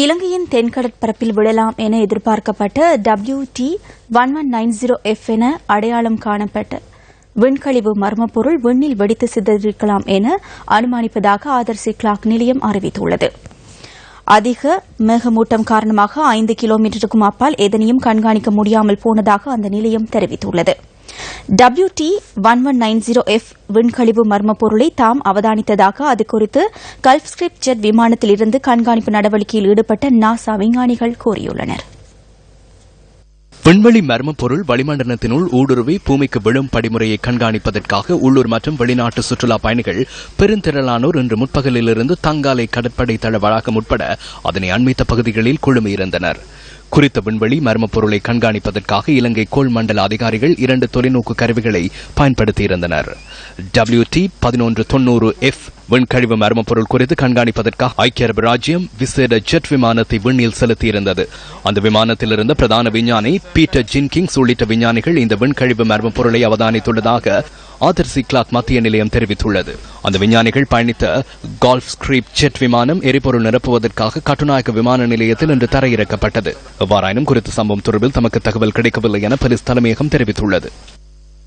இலங்கையின் தென்கடற்பரப்பில் விழலாம் என எதிர்பார்க்கப்பட்ட W T one one nine zero F என அடையாளம் காணப்பட்ட. விண்கழிவு மர்மப்பொருள் விண்ணில் வெடித்து சிதறிருக்கலாம் என அனுமானிப்பதாக ஆதர்சி கிளாக் நிலையம் அறிவித்துள்ளது. அதிக மேகமூட்டம் காரணமாக ஐந்து கிலோமீட்டருக்கும் அப்பால் எதனையும் கண்காணிக்க முடியாமல் போனதாக அந்த நிலையம் தெரிவித்துள்ளது. W T one one nine zero F விண்கழிவு மர்ம பொருளை தாம் அவதானித்ததாக அது குறித்து கல்ஃப் ஸ்கிரிப்ட் ஜெட் விமானத்தில் இருந்து கண்காணிப்பு நடவடிக்கையில் ஈடுபட்ட நாசா விஞ்ஞானிகள் கூறியுள்ளனர். விண்வெளி மர்ம பொருள் வளிமண்டலத்தினுள் ஊடுருவி பூமிக்கு விழும் படிமுறையை கண்காணிப்பதற்காக உள்ளூர் மற்றும் வெளிநாட்டு சுற்றுலா பயணிகள் பெருந்திரளானோர் இன்று முற்பகலிலிருந்து தங்காலை கடற்படை தள வளாகம் உட்பட அதனை அண்மித்த பகுதிகளில் குழுமியிருந்தனர். குறித்த விண்வெளி மர்ம பொருளை கண்காணிப்பதற்காக இலங்கை கோள் மண்டல அதிகாரிகள் இரண்டு தொலைநோக்கு கருவிகளை பயன்படுத்தியிருந்தனர். டபிள்யூ டி பதினொன்று தொன்னூறு எஃப் விண்கழிவு மர்மப்பொருள் குறித்து கண்காணிப்பதற்காக ஐக்கிய அரபு ராஜ்யம் விசேட ஜெட் விமானத்தை விண்ணில் செலுத்தியிருந்தது. அந்த விமானத்தில் இருந்த பிரதான விஞ்ஞானி பீட்டர் ஜின்கிங்ஸ் உள்ளிட்ட விஞ்ஞானிகள் இந்த விண்கழிவு மர்ம பொருளை அவதானித்துள்ளதாக ஆதர்சி கிளாக் மத்திய நிலையம் தெரிவித்துள்ளது. அந்த விஞ்ஞானிகள் பயணித்த கால்ஃப் ஸ்கிரீப் ஜெட் விமானம் எரிபொருள் நிரப்புவதற்காக கட்டுநாயக்க விமான நிலையத்தில் இன்று தரையிறக்கப்பட்டது. எவ்வாறாயினும் குறித்த சம்பவம் தொடர்பில் தமக்கு தகவல் கிடைக்கவில்லை என போலீஸ் தலைமையகம் தெரிவித்துள்ளது.